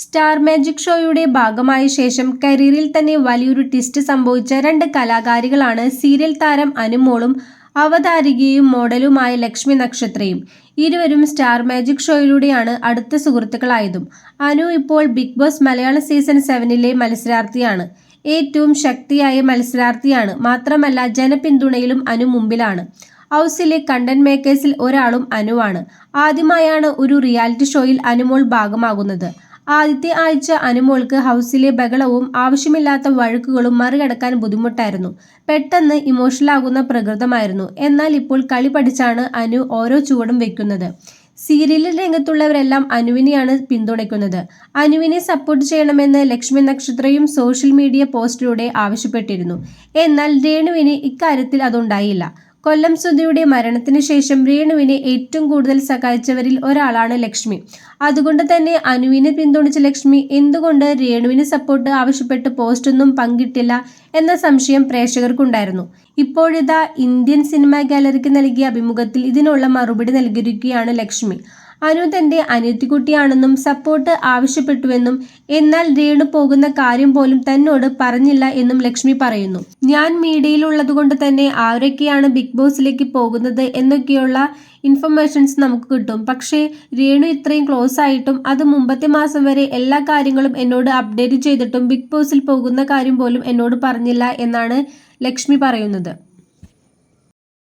Star magic ഷോയുടെ ഭാഗമായ ശേഷം കരിയറിൽ തന്നെ വലിയൊരു ട്വിസ്റ്റ് സംഭവിച്ച രണ്ട് കലാകാരികളാണ് സീരിയൽ താരം അനുമോളും അവതാരികയും മോഡലുമായ ലക്ഷ്മി നക്ഷത്രയും. ഇരുവരും സ്റ്റാർ മാജിക് ഷോയിലൂടെയാണ് അടുത്ത സുഹൃത്തുക്കളായതും. അനു ഇപ്പോൾ ബിഗ് ബോസ് മലയാള സീസൺ സെവനിലെ മത്സരാർത്ഥിയാണ്. ഏറ്റവും ശക്തിയായ മത്സരാർത്ഥിയാണ്. മാത്രമല്ല ജനപിന്തുണയിലും അനു മുമ്പിലാണ്. ഹൗസിലെ കണ്ടന്റ് മേക്കേഴ്സിൽ ഒരാളും അനുവാണ്. ആദ്യമായാണ് ഒരു റിയാലിറ്റി ഷോയിൽ അനുമോൾ ഭാഗമാകുന്നത്. ആദ്യത്തെ ആഴ്ച അനുമോൾക്ക് ഹൗസിലെ ബഹളവും ആവശ്യമില്ലാത്ത വഴക്കുകളും മറികടക്കാൻ ബുദ്ധിമുട്ടായിരുന്നു. പെട്ടെന്ന് ഇമോഷണലാകുന്ന പ്രകൃതമായിരുന്നു. എന്നാൽ ഇപ്പോൾ കളി പഠിച്ചാണ് അനു ഓരോ ചുവടും വെക്കുന്നത്. സീരിയലിൽ രംഗത്തുള്ളവരെല്ലാം അനുവിനെയാണ് പിന്തുണയ്ക്കുന്നത്. അനുവിനെ സപ്പോർട്ട് ചെയ്യണമെന്ന് ലക്ഷ്മി നക്ഷത്രയും സോഷ്യൽ മീഡിയ പോസ്റ്റിലൂടെ ആവശ്യപ്പെട്ടിരുന്നു. എന്നാൽ രേണുവിന് ഇക്കാര്യത്തിൽ അതുണ്ടായില്ല. കൊല്ലം സുധിയുടെ മരണത്തിന് ശേഷം രേണുവിനെ ഏറ്റവും കൂടുതൽ സഹായിച്ചവരിൽ ഒരാളാണ് ലക്ഷ്മി. അതുകൊണ്ട് തന്നെ അനുവിനെ പിന്തുണച്ച ലക്ഷ്മി എന്തുകൊണ്ട് രേണുവിന് സപ്പോർട്ട് ആവശ്യപ്പെട്ട് പോസ്റ്റൊന്നും പങ്കിട്ടില്ല എന്ന സംശയം പ്രേക്ഷകർക്കുണ്ടായിരുന്നു. ഇപ്പോഴിതാ ഇന്ത്യൻ സിനിമാ ഗാലറിക്ക് നൽകിയ അഭിമുഖത്തിൽ ഇതിനുള്ള മറുപടി നൽകിയിരിക്കുകയാണ് ലക്ഷ്മി. അനു തന്റെ അനിയത്തിക്കുട്ടിയാണെന്നും സപ്പോർട്ട് ആവശ്യപ്പെട്ടുവെന്നും എന്നാൽ രേണു പോകുന്ന കാര്യം പോലും തന്നോട് പറഞ്ഞില്ല എന്നും ലക്ഷ്മി പറയുന്നു. ഞാൻ മീഡിയയിലുള്ളതുകൊണ്ട് തന്നെ ആരൊക്കെയാണ് ബിഗ് ബോസിലേക്ക് പോകുന്നത് എന്നൊക്കെയുള്ള ഇൻഫർമേഷൻസ് നമുക്ക് കിട്ടും. പക്ഷേ രേണു ഇത്രയും ക്ലോസ് ആയിട്ടും അത് മുമ്പത്തെ മാസം വരെ എല്ലാ കാര്യങ്ങളും എന്നോട് അപ്ഡേറ്റ് ചെയ്തിട്ടും ബിഗ് ബോസിൽ പോകുന്ന കാര്യം പോലും എന്നോട് പറഞ്ഞില്ല എന്നാണ് ലക്ഷ്മി പറയുന്നത്.